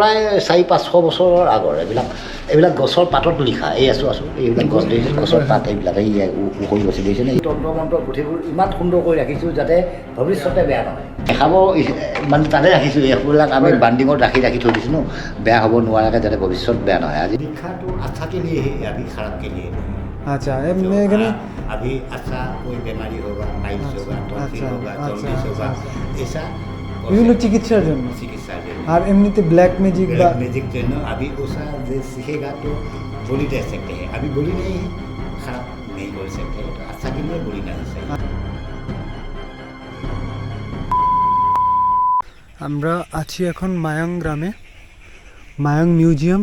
প্ৰায় চাৰি পাঁচশ বছৰৰ আগৰ এইবিলাক এইবিলাক গছৰ পাতত লিখা এই আছোঁ আছোঁ এইবিলাক গছ দেখিছে গছৰ পাত এইবিলাক এই উ- উ কৰি গৈছে দেখিছেনে এই তন্ত্ৰ মন্ত্ৰ পুথিবোৰ ইমান সুন্দৰ কৰি ৰাখিছোঁ যাতে ভৱিষ্যতে বেয়া নহয় দেখাব ই- মানে তাতে ৰাখিছোঁ এইবিলাক আমি বান্ডিঙত ৰাখি ৰাখি থৈ দিছোঁ ন বেয়া হ'ব নোৱাৰাকৈ যাতে ভৱিষ্যত বেয়া নহয় আজি শিক্ষাটো আচ্ছা के लिए है अभी खराब के लिए नहीं আচ্ছা जो এমনি এখানে आ- अभी अच्छा कोई बीमारी होगा पाइल्स होगा टॉन्सिल अच्छा, होगा अच्छा, जॉन्डिस होगा अच्छा, ऐसा বিভিন্ন চিকিৎসার জন্য চিকিৎসার জন্য আর এমনিতে ব্ল্যাক ম্যাজিক বা म्यूजिक जो है ना अभी उसका जो सीखेगा तो बोली दे सकते हैं अभी बोली नहीं है खराब नहीं बोल सकते हैं तो अच्छा के लिए बोली नहीं चाहिए আমরা আছি এখন মায়ং গ্রামে মায়ং মিউজিয়াম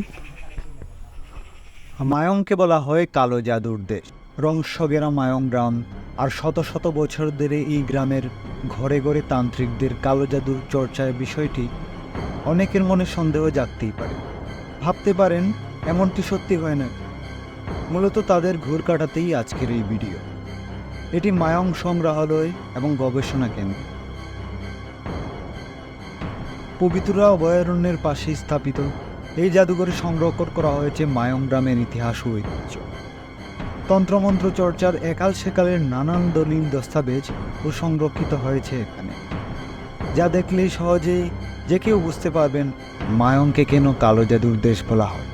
মায়ংকে বলা হয় কালো জাদুর দেশ রংসগেরা মায়ং গ্রাম আর শত শত বছর ধরে এই গ্রামের ঘরে ঘরে তান্ত্রিকদের কালো জাদুর চর্চার বিষয়টি অনেকের মনে সন্দেহ জাগতেই পারে। ভাবতে পারেন, এমনটি সত্যি হয় না মূলত তাদের ঘুর কাটাতেই আজকের এই ভিডিও। এটি মায়ং সংগ্রহালয় এবং গবেষণা কেন্দ্র। পবিত্রা অভয়ারণ্যের পাশে স্থাপিত এই জাদুঘরে সংরক্ষণ করা হয়েছে মায়ং গ্রামের ইতিহাস ও ঐতিহ্য। তন্ত্রমন্ত্র চর্চার একাল সেকালের নানান দলিল দস্তাবেজ ও সংরক্ষিত হয়েছে এখানে। যা দেখলেই সহজেই যে কেউ বুঝতে পারবেন মায়ংকে কেন কালো জাদুর দেশ বলা হয়।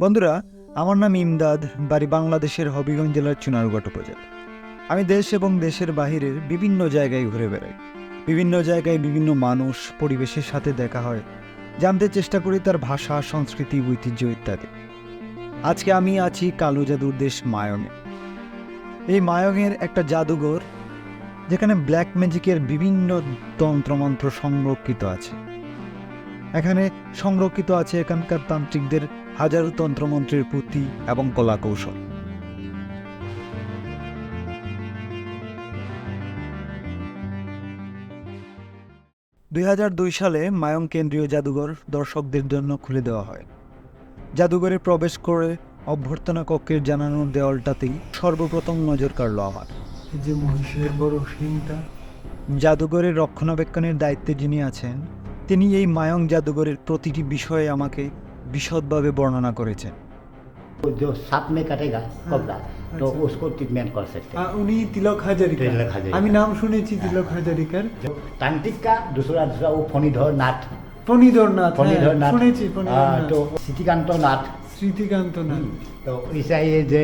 বন্ধুরা, আমার নাম ইমদাদ, বাড়ি বাংলাদেশের হবিগঞ্জ জেলার চুনারুঘাট উপজেলা। আমি দেশ এবং দেশের বাহিরের বিভিন্ন জায়গায় ঘুরে বেড়াই। বিভিন্ন জায়গায় বিভিন্ন মানুষ, পরিবেশের সাথে দেখা হয়। জানতে চেষ্টা করি তার ভাষা, সংস্কৃতি, ঐতিহ্য ইত্যাদি। আজকে আমি আছি কালো জাদুর দেশ মায়ঙে এই মায়ঙের একটা জাদুঘর যেখানে ব্ল্যাক ম্যাজিকের বিভিন্ন তন্ত্রমন্ত্র সংরক্ষিত আছে। এখানে সংরক্ষিত আছে এখানকার তান্ত্রিকদের হাজারো তন্ত্রমন্ত্রের পুঁথি এবং কলাকৌশল। দুই হাজার দুই সালে মায়ং কেন্দ্রীয় জাদুঘর দর্শকদের জন্য খুলে দেওয়া হয়। জাদুঘরে প্রবেশ করে অভ্যর্থনা কক্ষের জানানোর দেওয়ালটাতেই সর্বপ্রথম নজর কাড়ল আমার এই যে মহিষের বড় শিংটা জাদুঘরের রক্ষণাবেক্ষণের দায়িত্বে যিনি আছেন তিনি এই মায়ং জাদুঘরের প্রতিটি বিষয়ে আমাকে বিশদভাবে বর্ণনা করেছেন तो जो सांप में कटेगा कबरा तो अच्छा। उसको ट्रीटमेंट कर सकते हैं আহ, উনি তিলক হাজারিকা তিলক হাজারিকা। আমি নাম শুনেছি তিলক হাজারিকার जो तांत्रिक का दूसरा दूसरा वो फणीधर नाथ ফণীধর নাথ फणीधर হ্যাঁ, नाथ শুনেছি ফণীধর हाँ, নাথ तो सिद्धिकांत नाथ স্মৃতিকান্ত নাথ তো ऐसा ये যে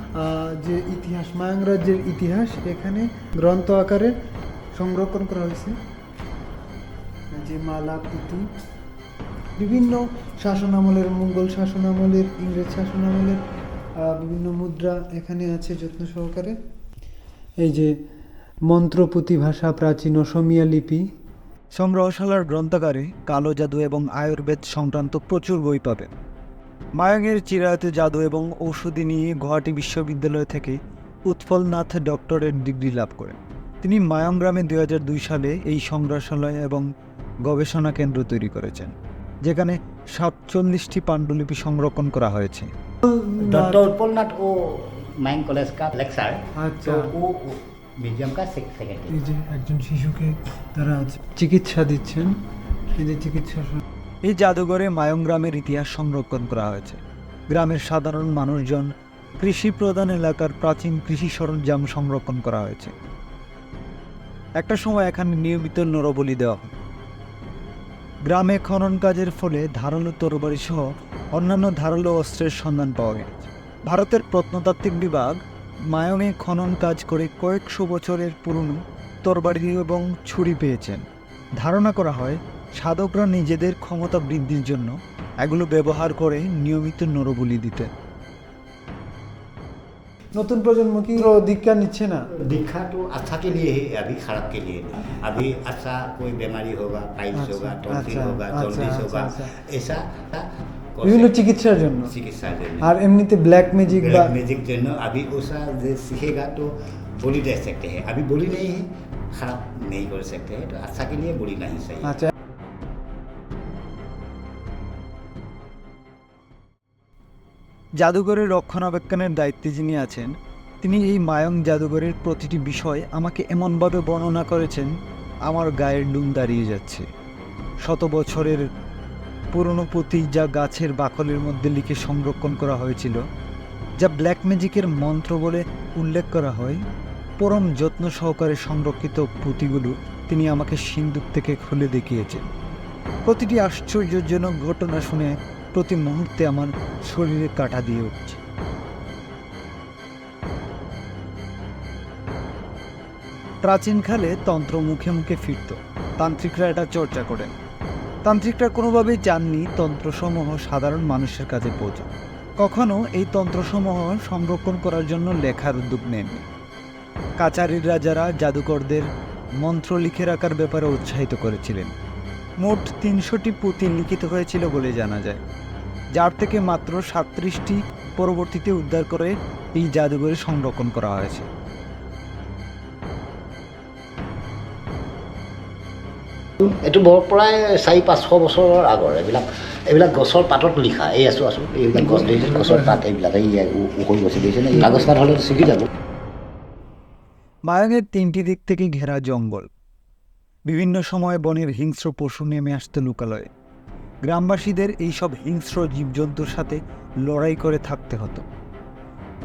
যে ইতিহাস মায়াং রাজ্যের ইতিহাস এখানে গ্রন্থ আকারে সংরক্ষণ করা হয়েছে। যে মালা পুঁথি বিভিন্ন শাসনামলের মুঘল শাসনামলের ইংরেজ শাসনামলের আহ, বিভিন্ন মুদ্রা এখানে আছে যত্ন সহকারে। এই যে মন্ত্রপুঁথি ভাষা প্রাচীন অসমীয়া লিপি। সংগ্রহশালার গ্রন্থাগারে কালো জাদু এবং আয়ুর্বেদ সংক্রান্ত প্রচুর বই পাবেন। মায়ঙের চিরায়তে জাদু এবং ঔষধি নিয়ে গুয়াহাটি বিশ্ববিদ্যালয় থেকে উৎফলনাথ ডক্টরেট ডিগ্রি লাভ করেন। তিনি মায়ং গ্রামে দুই সালে এই সংগ্রহশালয় এবং গবেষণা কেন্দ্র তৈরি করেছেন যেখানে সাতচল্লিশটি পাণ্ডুলিপি সংরক্ষণ করা হয়েছে। ও মায়ং কলেজ আচ্ছা। মিউজিয়াম সেক্রেটারি একজন শিশুকে তারা চিকিৎসা দিচ্ছেন এই যে চিকিৎসা এই জাদুঘরে মায়ং গ্রামের ইতিহাস সংরক্ষণ করা হয়েছে। গ্রামের সাধারণ মানুষজন কৃষি প্রধান এলাকার প্রাচীন কৃষি সরঞ্জাম সংরক্ষণ করা হয়েছে। একটা সময় এখানে নিয়মিত নরবলি দেওয়া হয়। গ্রামে খনন কাজের ফলে ধারালো তরবারি সহ অন্যান্য ধারালো অস্ত্রের সন্ধান পাওয়া গেছে। ভারতের প্রত্নতাত্ত্বিক বিভাগ মায়ঙে খনন কাজ করে কয়েকশো বছরের পুরনো তরবারি এবং ছুরি পেয়েছেন। ধারণা করা হয় সাধকরা নিজেদের ক্ষমতা বৃদ্ধির জন্য এগুলো ব্যবহার করে নিয়মিত নরবলি দিতেন নতুন প্রজন্ম কি ও দীক্ষা নিচ্ছে না दीक्षा तो अच्छा के लिए है अभी खराब के लिए नहीं। अभी अच्छा कोई बीमारी होगा पाइल्स अच्छा, होगा टॉन्सिल अच्छा, होगा अच्छा, जॉन्डिस अच्छा, होगा अच्छा। ऐसा বিভিন্ন চিকিৎসার জন্য চিকিৎসার জন্য আর এমনিতে ব্ল্যাক ম্যাজিক বা म्यूजिक जन्म अभी उसा जे सीखेगा तो बोली दे सकते हैं अभी बोली नहीं है खराब नहीं कर सकते हैं तो अच्छा के लिए बोली नहीं सही আচ্ছা জাদুঘরের রক্ষণাবেক্ষণের দায়িত্বে যিনি আছেন, তিনি এই মায়ং জাদুঘরের প্রতিটি বিষয় আমাকে এমনভাবে বর্ণনা করেছেন, আমার গায়ের লুম দাঁড়িয়ে যাচ্ছে। শত বছরের পুরনো পুঁতি যা গাছের বাকলের মধ্যে লিখে সংরক্ষণ করা হয়েছিল, যা ব্ল্যাক ম্যাজিকের মন্ত্র বলে উল্লেখ করা হয়, পরম যত্ন সহকারে সংরক্ষিত পুঁতিগুলো তিনি আমাকে সিন্দুক থেকে খুলে দেখিয়েছেন। প্রতিটি আশ্চর্যজনক ঘটনা শুনে প্রতি মুহূর্তে আমার শরীরে কাটা দিয়ে উঠছে। প্রাচীনকালে তন্ত্র মুখে মুখে ফিরত। তান্ত্রিকরা এটা চর্চা করেন। তান্ত্রিকরা কোনোভাবেই চাননি তন্ত্রসমূহ সাধারণ মানুষের কাছে পৌঁছে কখনো এই তন্ত্রসমূহ সংরক্ষণ করার জন্য লেখার উদ্যোগ নেননি। কাচারিরা যারা জাদুকরদের মন্ত্র লিখে রাখার ব্যাপারে উৎসাহিত করেছিলেন। মোট তিনশোটি পুঁতি লিখিত হয়েছিল বলে জানা যায় যার থেকে মাত্র সাতত্রিশটি পরবর্তীতে উদ্ধার করে এই জাদুঘরে সংরক্ষণ করা হয়েছে। এইটো বৰ প্ৰায় চাৰি পাঁচশো বছৰৰ আগৰ এইবিলাক এইবিলাক গছৰ পাতত লিখা এই আছোঁ আছোঁ এইবিলাক গছ গছৰ পাত এইবিলাক এই উকৰি গছি দেখিছে নে? কাগজ পাত হ'লেতো ছিগি যাব। মায়াঙের তিনটি দিক থেকে ঘেরা জঙ্গল বিভিন্ন সময় বনের হিংস্র পশু নেমে আসতে লুকালয়ে। গ্রামবাসীদের এইসব হিংস্র জীবজন্তুর সাথে লড়াই করে থাকতে হতো।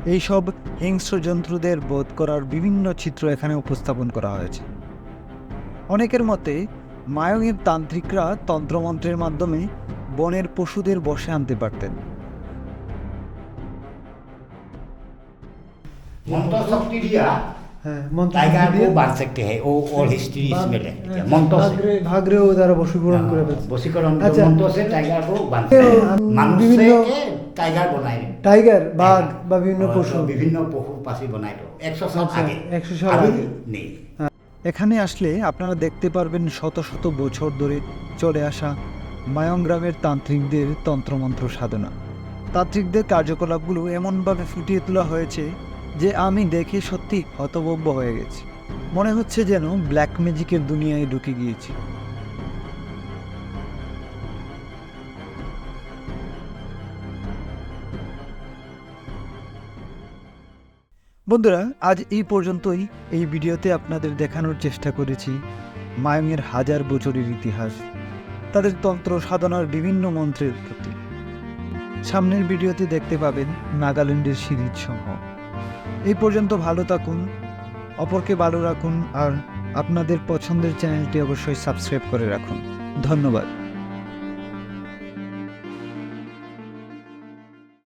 এইসব হিংস্র জন্তুদের বোধ করার বিভিন্ন চিত্র এখানে উপস্থাপন করা হয়েছে। অনেকের মতে মায়ঙের তান্ত্রিকরা তন্ত্রমন্ত্রের মাধ্যমে বনের পশুদের বসে আনতে পারতেন। মন্ত্ৰ শক্তি দিয়া মন্ত্র হ্যাঁ, হ্যাঁ, টাইগার হ্যাঁ, আচ্ছা, বাঘ বা বিভিন্ন পশু। বিভিন্ন আচ্ছা, এখানে আসলে আপনারা দেখতে পারবেন শত শত বছর ধরে চলে আসা মায়ং গ্রামের তান্ত্রিকদের তন্ত্রমন্ত্র সাধনা। তান্ত্রিকদের কার্যকলাপগুলো এমনভাবে ফুটিয়ে তোলা হয়েছে যে আমি দেখে সত্যি হতভম্ব হয়ে গেছি। মনে হচ্ছে যেন ব্ল্যাক ম্যাজিকের দুনিয়ায় ঢুকে গিয়েছি। বন্ধুরা, আজ এই পর্যন্তই। এই ভিডিওতে আপনাদের দেখানোর চেষ্টা করেছি মায়ঙের হাজার বছরের ইতিহাস, তাদের তন্ত্র সাধনার বিভিন্ন মন্ত্রের প্রতি। সামনের ভিডিওতে দেখতে পাবেন নাগাল্যান্ডের সিরিজ সমূহ। এই পর্যন্ত ভালো থাকুন, অপরকে ভালো রাখুন, আর আপনাদের পছন্দের চ্যানেলটি অবশ্যই সাবস্ক্রাইব করে রাখুন। ধন্যবাদ।